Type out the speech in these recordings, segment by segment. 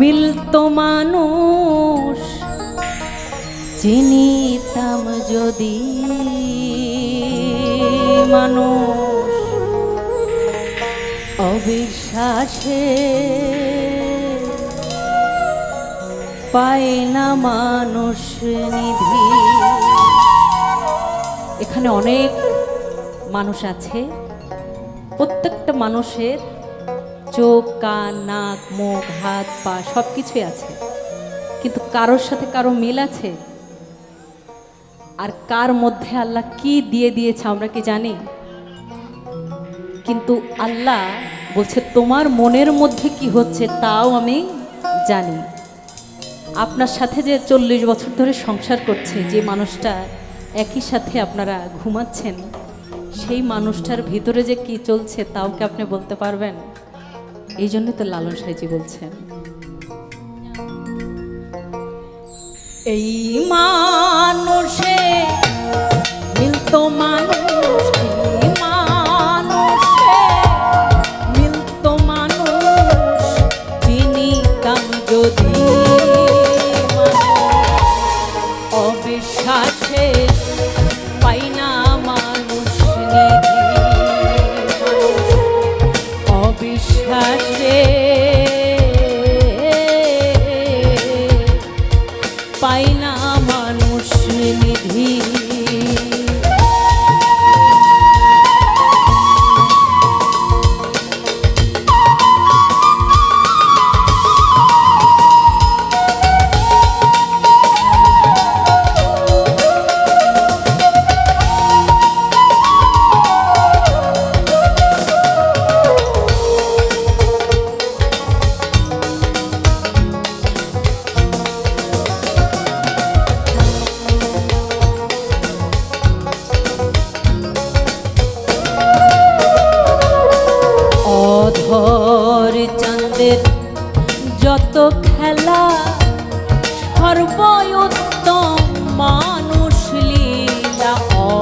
মিলতো মানুষ, চিনিতাম যদি মানুষ। অবিশ্বাসে পায় না মানুষ নিধি। এখানে অনেক মানুষ আছে, প্রত্যেকটা মানুষের চোখ, কান, নাক, মুখ, হাত, পা সব কিছুই আছে। কিন্তু কারোর সাথে কারও মিল আছে? আর কার মধ্যে আল্লাহ কি দিয়ে দিয়েছে আমরা কি জানি? কিন্তু আল্লাহ বলছে, তোমার মনের মধ্যে কি হচ্ছে তাও আমি জানি। আপনার সাথে যে চল্লিশ বছর ধরে সংসার করছে, যে মানুষটা একই সাথে আপনারা ঘুমাচ্ছেন, সেই মানুষটার ভিতরে যে কি চলছে তাও কি আপনি বলতে পারবেন? এই জন্য তো লালন সাইজি বলছেন। এই মানুষে মিলতো মানুষ। যত খেলা, সর্বোত্তম মানুষ লীলা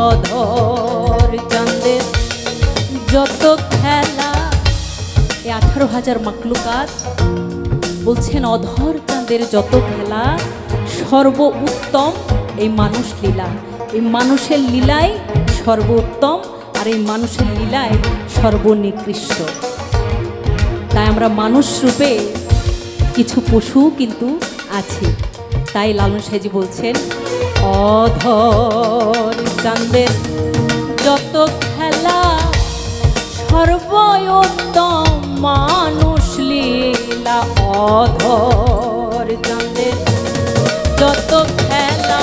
অধর চাঁদের যত খেলা, এই আঠারো হাজার মাকলুকাত বলছেন অধর চাঁদের যত খেলা সর্ব উত্তম এই মানুষ লীলা। এই মানুষের লীলাই সর্বোত্তম আর এই মানুষের লীলায় সর্বনিকৃষ্ট। তাই আমরা মানুষ রূপে কিছু পশু কিন্তু আছে। তাই লালন সাহেজি বলছেন, অধর চান্দের যত খেলা, সর্বোত্তম মানুষ লীলা, অধর চান্দের যত খেলা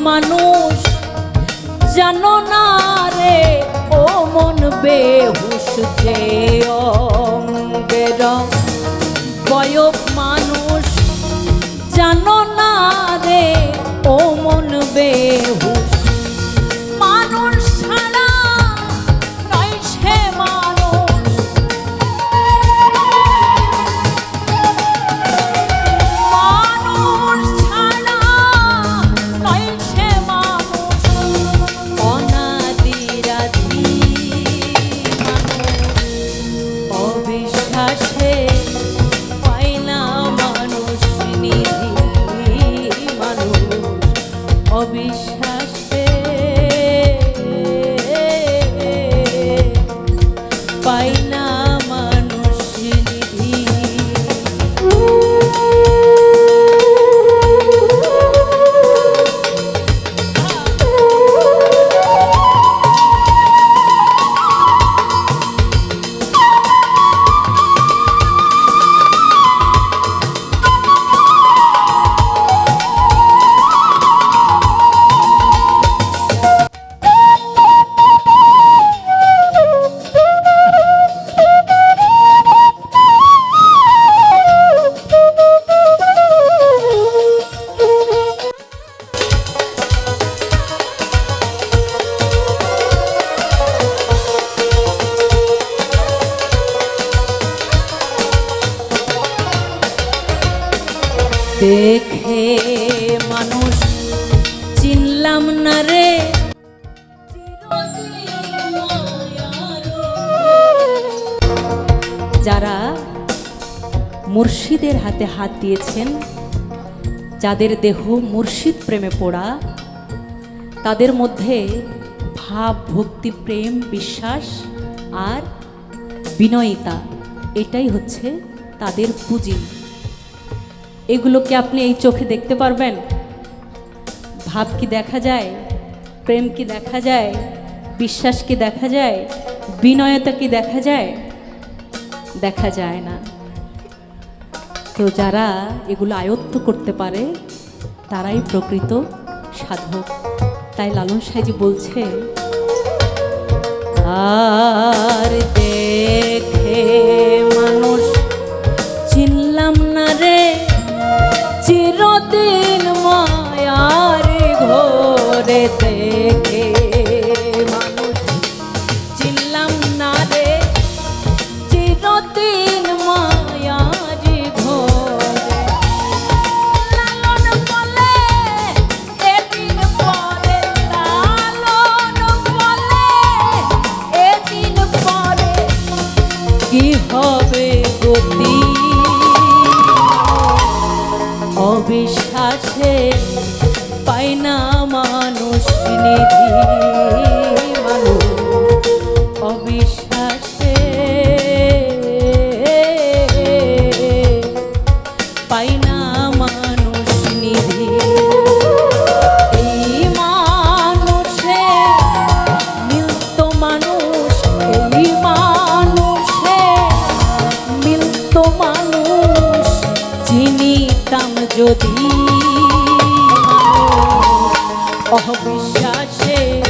মানুষ জানো না রে ও মন বেহুশ যে দেখে মানুষ চিনলাম না রে। যারা মুর্শিদের হাতে হাত দিয়েছেন, যাদের দেহ মুর্শিদ প্রেমে পোড়া, তাদের মধ্যে ভাব, ভক্তি, প্রেম, বিশ্বাস আর বিনয়িতা, এটাই হচ্ছে তাদের পুঁজি। এগুলোকে আপনি এই চোখে দেখতে পারবেন। ভাব কি দেখা যায়? প্রেম কি দেখা যায়? বিশ্বাস কি দেখা যায়? বিনয়তা কি দেখা যায়? দেখা যায় না। তো যারা এগুলো আয়ত্ত করতে পারে, তারাই প্রকৃত সাধক। তাই লালন সাইজি বলছে আর দেখে অবিশ্বাসে পাই না মানুষ নিধি। অবিশ্বাসে